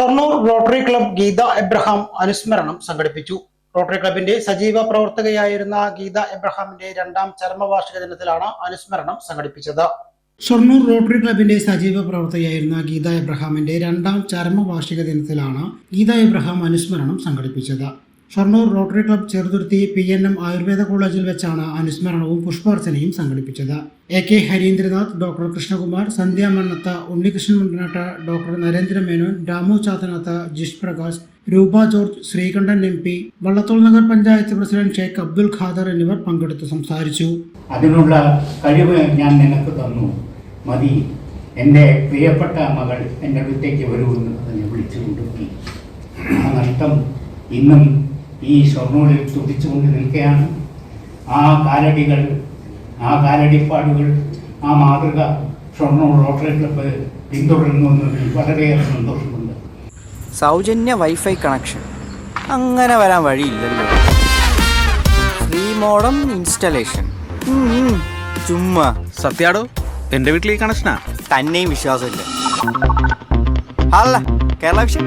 Shoranur rotary club Geetha Abraham അനുസ്മരണം സംഘടിപ്പിച്ചു. Rotary ക്ലബിന്റെ സജീവ പ്രവർത്തകയായിരുന്ന ഗീത എബ്രഹാമിന്റെ രണ്ടാം ചരമവാർഷിക ദിനത്തിലാണ് അനുസ്മരണം സംഘടിപ്പിച്ചത്. ഷൊർണൂർ റോട്ടറി ക്ലബിന്റെ സജീവ പ്രവർത്തകയായിരുന്ന ഗീത എബ്രഹാമിന്റെ രണ്ടാം ചരമവാർഷിക ദിനത്തിലാണ് ഗീത എബ്രഹാം അനുസ്മരണം സംഘടിപ്പിച്ചത്. Shoranur rotary club Cheruthuruthy P N M Ayurveda കോളേജിൽ വെച്ചാണ് അനുസ്മരണവും പുഷ്പാർച്ചനയും സംഘടിപ്പിച്ചത്. A K Harindranath doctor Krishnakumar Sandhya Mannath Unnikrishnan Mundanat doctor Narendra Menon Ramu Chathanath Jish Prakash Roopa George Sreekandan M P Vallathol Nagar panchayat president Sheikh Abdul Khader എന്നിവർ പങ്കെടുത്ത് സംസാരിച്ചു. അതിനുള്ള കഴിവ് ഞാൻ നിനക്ക് തന്നു. മതി. എന്റെ പ്രിയപ്പെട്ട മകൾ എന്റെ വീട്ടേക്ക് വരൂ എന്ന് വിളിച്ചു കൊണ്ടുപോയി ആ നഷ്ടം ഇന്നും ഈ ഷൊർണൂരിൽ തുടിച്ചുകൊണ്ട് നിൽക്കുകയാണ് ആ കാലടികൾ ആ കാലടിപ്പാടുകൾ ആ മാതൃക ഷൊർണൂർ റോട്ടറി ക്ലബ്ബ് പിന്തുടരുന്നു എന്നതിൽ വളരെയേറെ സന്തോഷമുണ്ട്. സൗജന്യ വൈഫൈ കണക്ഷൻ. അങ്ങനെ വരാൻ വഴിയില്ലല്ലോ. Free modem installation. ചുമ്മാ. സത്യാടോ എന്റെ വീട്ടിൽ ഈ കണക്ഷനാ? തന്നെയും വിശ്വാസമില്ല. അല്ല കേരള വിഷൻ?